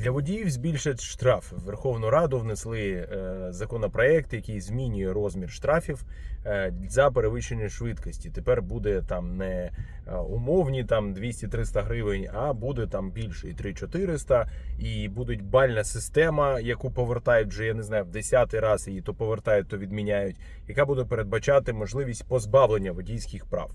Для водіїв збільшать штраф. В Верховну Раду внесли е, законопроект, який змінює розмір штрафів е, за перевищення швидкості. Тепер буде там не е, умовні там 200-300 гривень, а буде там більше і 3-400, і буде бальна система, яку повертають вже я не знаю в десятий раз її то повертають, то відміняють, яка буде передбачати можливість позбавлення водійських прав.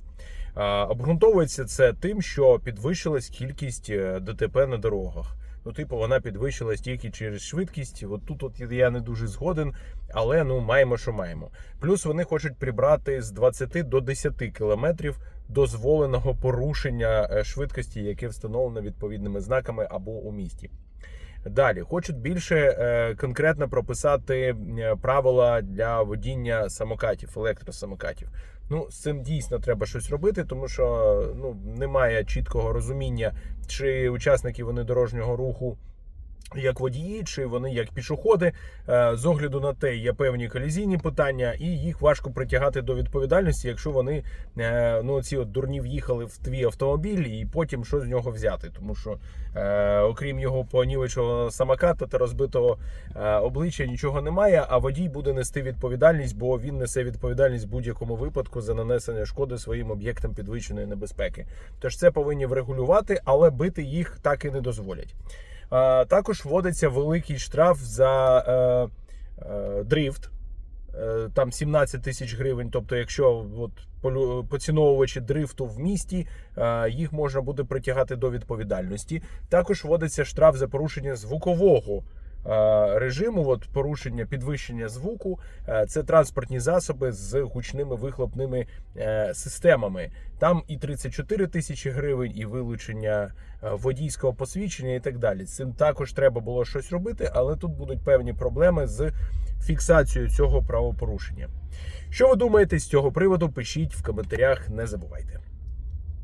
Обґрунтовується це тим, що підвищилась кількість ДТП на дорогах. Ну, типу, вона підвищилась тільки через швидкість. От тут от я не дуже згоден, але ну маємо, що маємо. Плюс вони хочуть прибрати з 20 до 10 кілометрів дозволеного порушення е, швидкості, яке встановлено відповідними знаками або у місті. Далі хочуть більше е, конкретно прописати е, правила для водіння самокатів, електросамокатів. Ну, з цим дійсно треба щось робити, тому що ну немає чіткого розуміння, чи учасники вони дорожнього руху. Як водії, чи вони як пішоходи, Е, з огляду на те, є певні колізійні питання, і їх важко притягати до відповідальності, якщо вони е, ну ці от дурні в'їхали в твій автомобіль, і потім що з нього взяти. Тому що е, окрім його понівечого самоката та розбитого обличчя нічого немає. А водій буде нести відповідальність, бо він несе відповідальність в будь-якому випадку за нанесення шкоди своїм об'єктам підвищеної небезпеки. Тож це повинні врегулювати, але бити їх так і не дозволять. Також вводиться великий штраф за е, е, дрифт. Е, Там 17 тисяч гривень. Тобто, якщо от поціновувачі дрифту в місті, їх можна буде притягати до відповідальності. Також вводиться штраф за порушення звукового режиму. От порушення підвищення звуку. Е, Це транспортні засоби з гучними вихлопними е, системами. Там і 34 тисячі гривень, і вилучення е, водійського посвідчення, і так далі. Цим також треба було щось робити, але тут будуть певні проблеми з фіксацією цього правопорушення. Що ви думаєте з цього приводу? Пишіть в коментарях, не забувайте.